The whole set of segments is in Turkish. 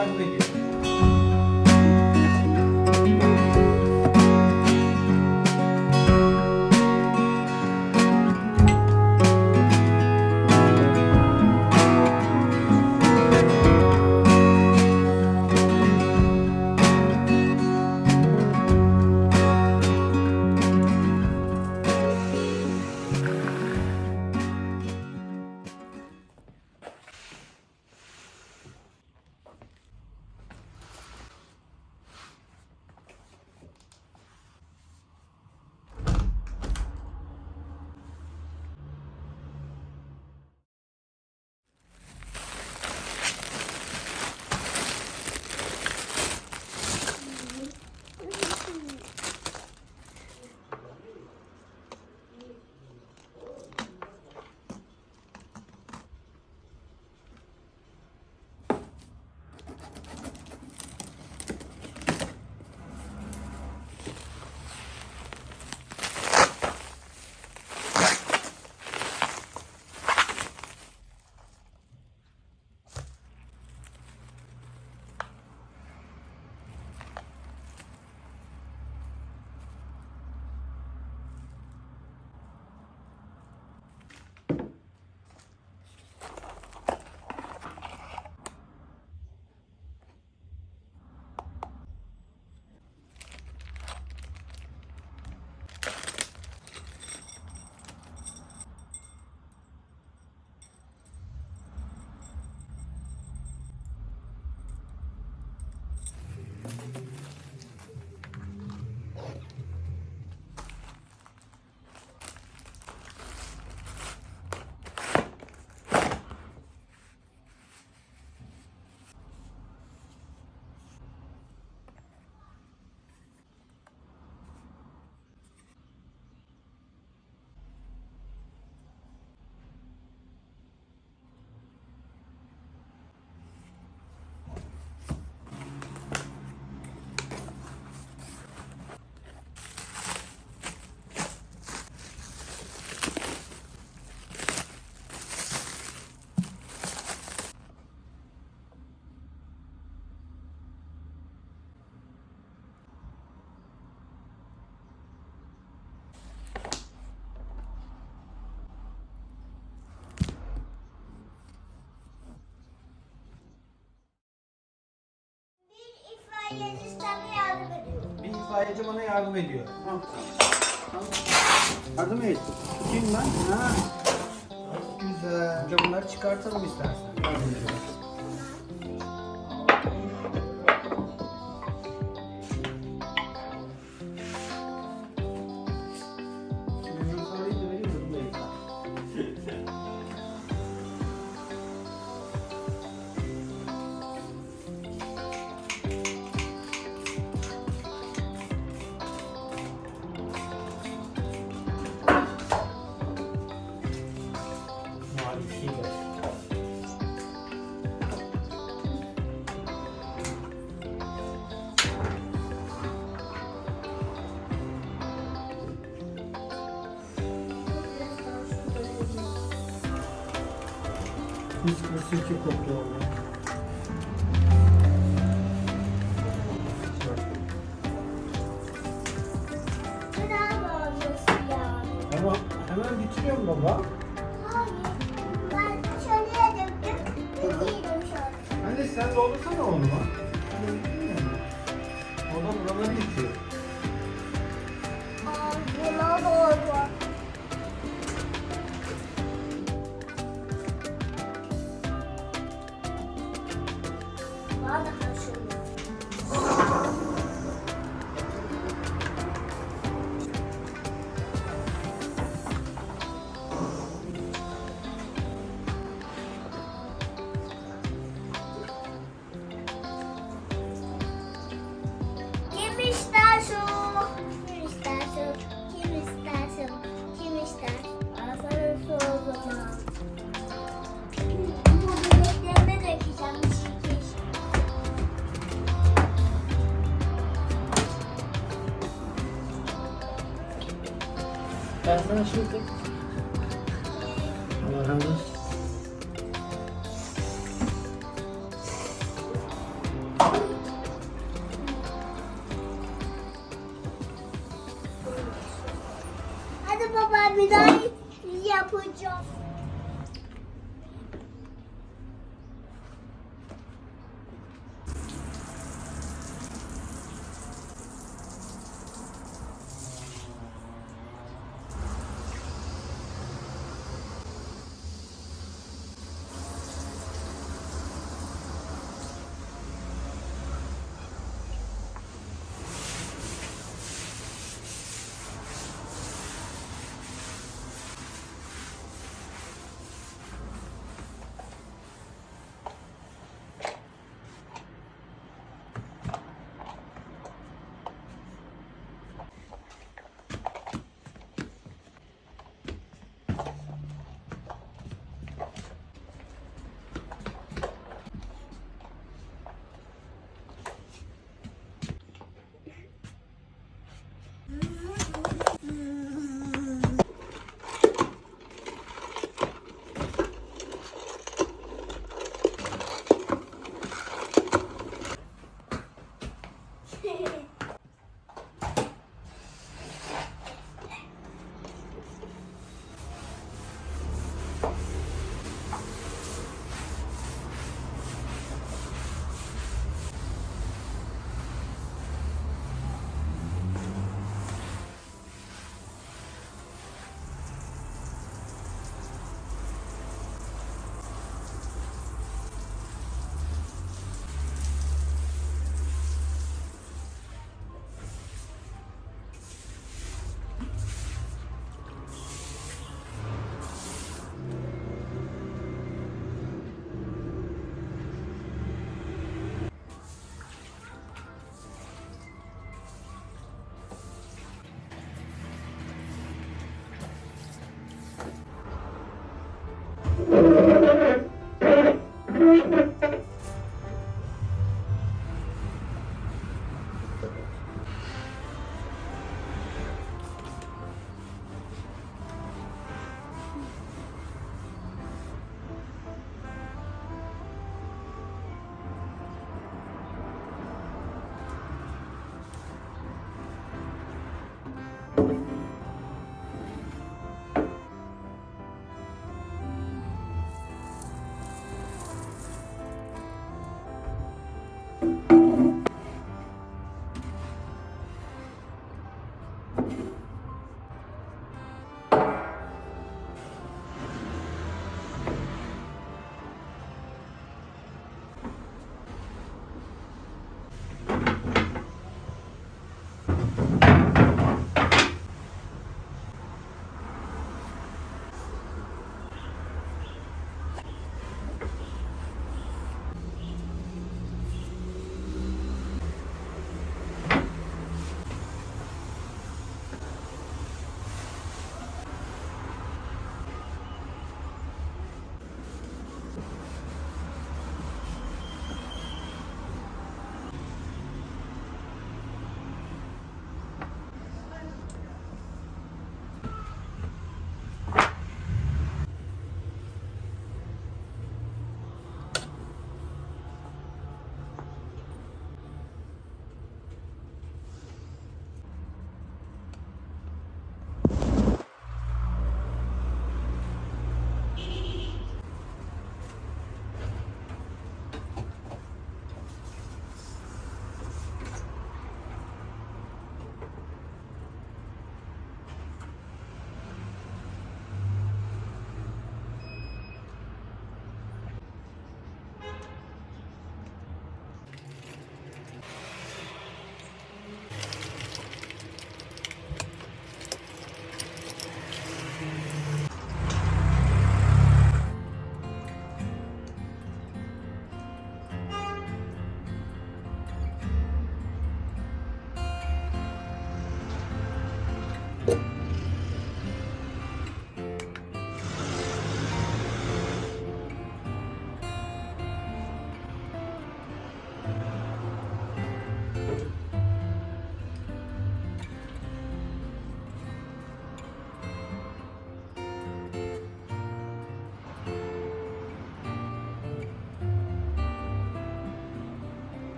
yardım ediyor. İtfaiyeci sana yardım ediyor. Bir itfaiyeci bana yardım ediyor. Yardım et. Kim lan? Ha. Güzel. Önce bunları çıkartalım istersen. Biz klasik kopyalıyor. Bana da Vamos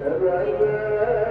Never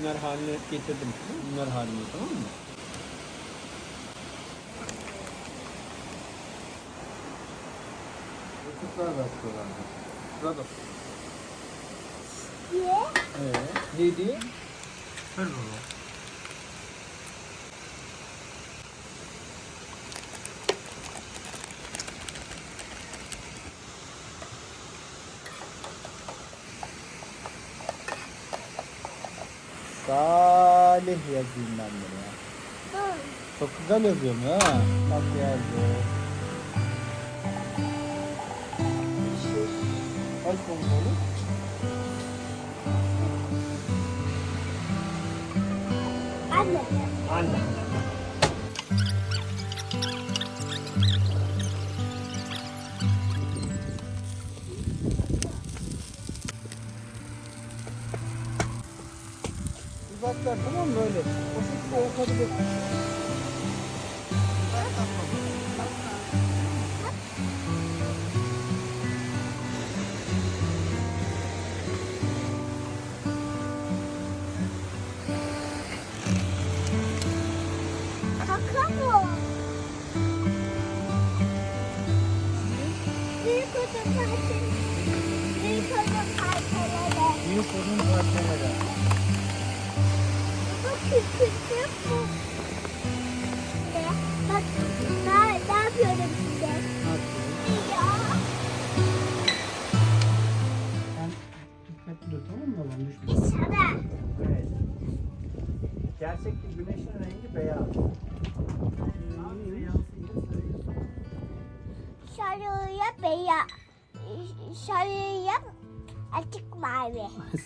dilimler haline getirdim. Bunlar haline tamam mı? Çocuklar da atıyorlardı. Şurada. Niye? Ee, neydi? Ver baba. Salih yazayım ben bunu ya. Dur. Çok güzel yazıyorum ha. Bak yazdı. Kaç oldu oğlum? Anne. Anne. Uzaklar tamam böyle? O şekilde olabilir.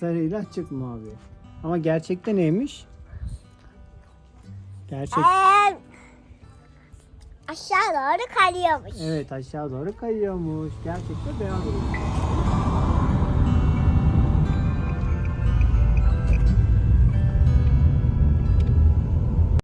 Sarıyla açık mavi. Ama gerçekte neymiş? Gerçek. Ee, aşağı doğru kayıyormuş. Evet aşağı doğru kayıyormuş. Gerçekte beyaz oluyor.